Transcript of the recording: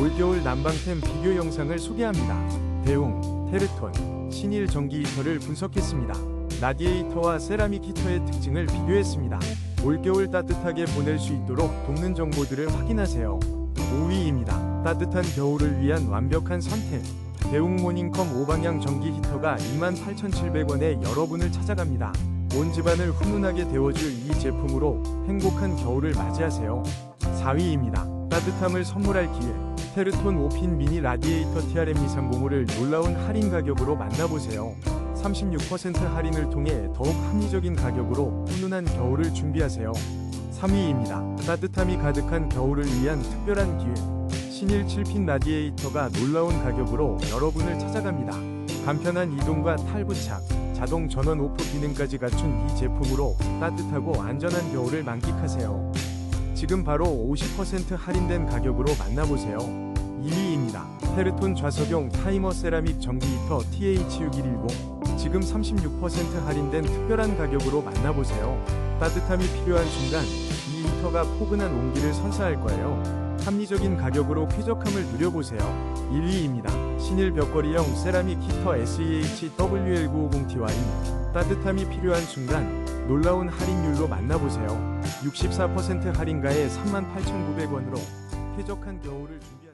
올겨울 난방템 비교 영상을 소개합니다. 대웅, 테르톤, 신일 전기 히터를 분석했습니다. 라디에이터와 세라믹 히터의 특징을 비교했습니다. 올겨울 따뜻하게 보낼 수 있도록 돕는 정보들을 확인하세요. 5위입니다. 따뜻한 겨울을 위한 완벽한 선택. 대웅 모닝컴 5방향 전기 히터가 28,700원에 여러분을 찾아갑니다. 온 집안을 훈훈하게 데워줄 이 제품으로 행복한 겨울을 맞이하세요. 4위입니다. 따뜻함을 선물할 기회. 테르톤 5핀 미니 라디에이터 TRM230을 놀라운 할인 가격으로 만나보세요. 36% 할인을 통해 더욱 합리적인 가격으로 훈훈한 겨울을 준비하세요. 3위입니다. 따뜻함이 가득한 겨울을 위한 특별한 기회. 신일 7핀 라디에이터가 놀라운 가격으로 여러분을 찾아갑니다. 간편한 이동과 탈부착, 자동 전원 오프 기능까지 갖춘 이 제품으로 따뜻하고 안전한 겨울을 만끽하세요. 지금 바로 50% 할인된 가격으로 만나보세요. 2위입니다. 테르톤 좌석용 타이머 세라믹 전기 히터 TH6110 지금 36% 할인된 특별한 가격으로 만나보세요. 따뜻함이 필요한 순간 이 히터가 포근한 온기를 선사할 거예요. 합리적인 가격으로 쾌적함을 누려보세요. 1위입니다. 신일 벽걸이형 세라믹 히터 SEH WL950TY 따뜻함이 필요한 순간 놀라운 할인율로 만나보세요. 64% 할인가에 38,900원으로 쾌적한 겨울을 준비